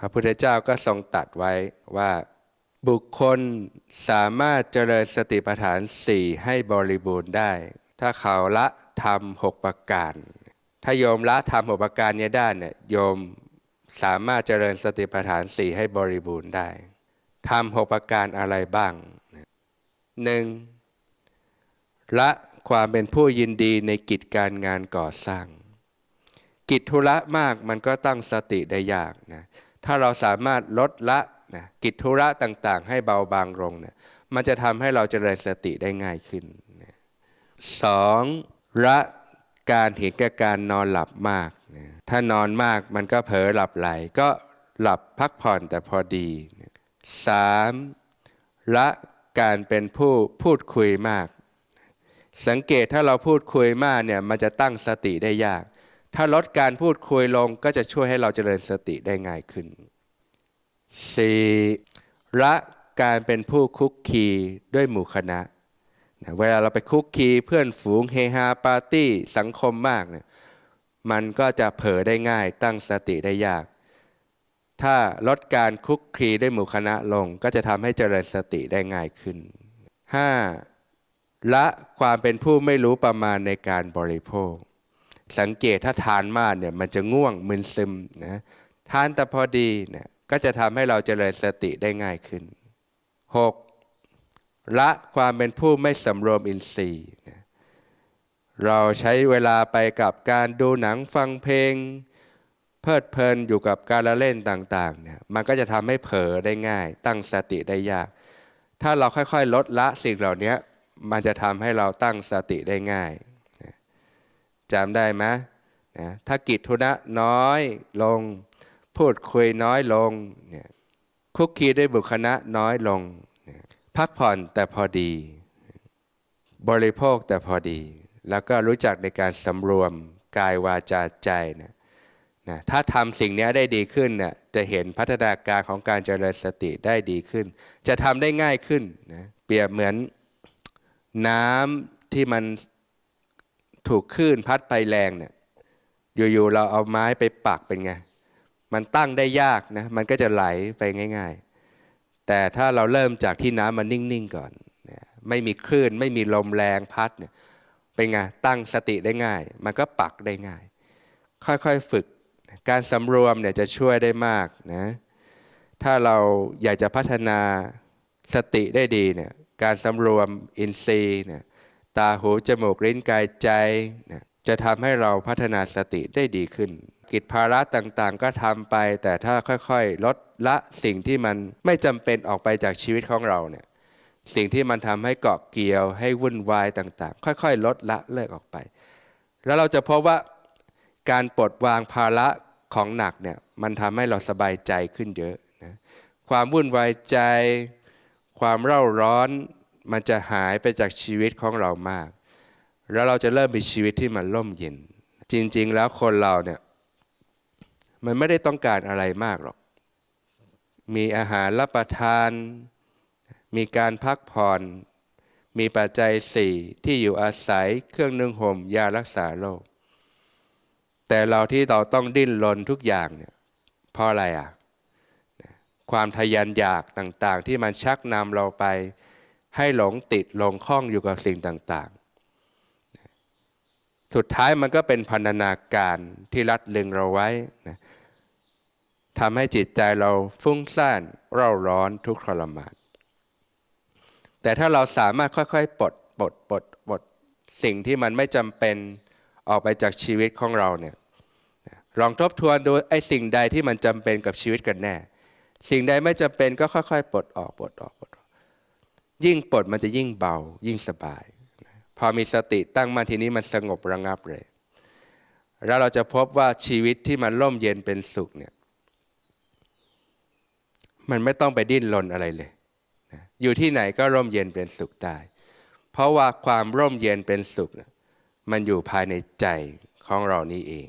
พระพุทธเจ้าก็ทรงตัดไว้ว่า บุคคลสามารถเจริญสติปัฏฐานสี่ให้บริบูรณ์ได้ ถ้าเขาละทำหกประการ ถ้าโยมละทำหกประการนี้ได้เนี่ยโยมสามารถเจริญสติปัฏฐานสี่ให้บริบูรณ์ได้ทำหกประการอะไรบ้างหนึ่งละความเป็นผู้ยินดีในกิจการงานก่อสร้าง กิจธุระมากมันก็ตั้งสติได้ยากนะ ถ้าเราสามารถลดละนะกิจธุระต่างๆ ให้เบาบางลงเนะมันจะทำให้เราเจริญสติได้ง่ายขึ้นนะสองละการเห็นแก่การนอนหลับมากนะถ้านอนมากมันก็เผลอหลับไหล ก็หลับพักผ่อนแต่พอดีนะสามละการเป็นผู้พูดคุยมาก สังเกตถ้าเราพูดคุยมากเนี่ยมันจะตั้งสติได้ยาก ถ้าลดการพูดคุยลงก็จะช่วยให้เราเจริญสติได้ง่ายขึ้น 4. ละการเป็นผู้คุกคีด้วยหมู่คณะนะเวลาเราไปคุกคีเพื่อนฝูงเฮฮาปาร์ตี้สังคมมากเนี่ยมันก็จะเผลอได้ง่ายตั้งสติได้ยาก ถ้าลดการคุกคีด้วยหมู่คณะลงก็จะทำให้เจริญสติได้ง่ายขึ้น 5. ละความเป็นผู้ไม่รู้ประมาณในการบริโภค สังเกตถ้าทานมากเนี่ยมันจะง่วงมึนซึมนะทานแต่พอดีเนี่ยก็จะทำให้เราเจริญสติได้ง่ายขึ้น 6. ละความเป็นผู้ไม่สำรวมอินทรีย์เราใช้เวลาไปกับการดูหนังฟังเพลง เพลิดเพลินอยู่กับการละเล่นต่างๆเนี่ยมันก็จะทำให้เผลอได้ง่าย ตั้งสติได้ยาก ถ้าเราค่อยๆ ลดละสิ่งเหล่านี้มันจะทำให้เราตั้งสติได้ง่าย จำได้ไหมนะถ้ากิจธุระน้อยลง พูดคุยน้อยลงเนี่ยคุกคีด้วยบุคณะน้อยลง พักผ่อนแต่พอดี บริโภคแต่พอดี แล้วก็รู้จักในการสำรวมกายวาจาใจนะนะถ้าทำสิ่งนี้ได้ดีขึ้นเนี่ยจะเห็นพัฒนาการของการเจริญสติได้ดีขึ้น จะทำได้ง่ายขึ้นนะเปรียบเหมือนน้ำที่มัน ถูกคลื่นพัดไปแรงเนี่ยอยู่ๆเราเอาไม้ไปปักเป็นไง มันตั้งได้ยากนะ มันก็จะไหลไปง่าย ๆ แต่ถ้าเราเริ่มจากที่น้ำมันนิ่งๆก่อนเนี่ยไม่มีคลื่นไม่มีลมแรงพัดเนี่ยเป็นไงตั้งสติได้ง่าย มันก็ปักได้ง่าย ค่อยๆฝึก การสำรวมเนี่ยจะช่วยได้มากนะถ้าเราอยากจะพัฒนาสติได้ดีเนี่ยการสำรวมอินทรีย์เนี่ย ตาหูจมูกลิ้นกายใจจะทำให้เราพัฒนาสติได้ดีขึ้น กิจภาระต่างๆ ก็ทำไป แต่ถ้าค่อยๆ ลดละสิ่งที่มันไม่จำเป็นออกไปจากชีวิตของเราเนี่ยสิ่งที่มันทำให้เกาะเกี่ยวให้วุ่นวายต่างๆ ค่อยๆ ลดละเลิกออกไป แล้วเราจะพบว่าการปลดวางภาระของหนักเนี่ยมันทำให้เราสบายใจขึ้นเยอะนะความวุ่นวายใจ ความเร่าร้อน มันจะหายไปจากชีวิตของเรามาก แล้วเราจะเริ่มมีชีวิตที่มันร่มเย็น จริง ๆ แล้วคนเราเนี่ยมันไม่ได้ต้องการอะไรมากหรอก มีอาหารรับประทาน มีการพักผ่อน มีปัจจัยสี่ที่อยู่อาศัย เครื่องนึ่งห่ม ยารักษาโรค แต่เราที่เราต้องดิ้นรนทุกอย่างเนี่ยเพราะอะไรอะ ความทยันอยากต่างๆ ที่มันชักนำเราไป ให้หลงติดหลงคล้องอยู่กับสิ่งต่างๆ สุดท้ายมันก็เป็นพันธนาการที่รัดลึงเราไว้นะทำให้จิตใจเราฟุ้งซ่านเร่าร้อนทุกข์ทรมานแต่ถ้าเราสามารถค่อยๆปลดปลดปลดปลดสิ่งที่มันไม่จำเป็นออกไปจากชีวิตของเราเนี่ยลองทบทวนดูไอ้สิ่งใดที่มันจำเป็นกับชีวิตกันแน่ สิ่งใดไม่จำเป็นก็ค่อยๆปลดออกปลดออกปลดออก ยิ่งปลดมันจะยิ่งเบา ยิ่งสบาย พอมีสติตั้งมาทีนี้มันสงบระงับเลย แล้วเราจะพบว่าชีวิตที่มันร่มเย็นเป็นสุขเนี่ยมันไม่ต้องไปดิ้นรนอะไรเลยนะอยู่ที่ไหนก็ร่มเย็นเป็นสุขได้ เพราะว่าความร่มเย็นเป็นสุขนะมันอยู่ภายในใจของเรานี่เอง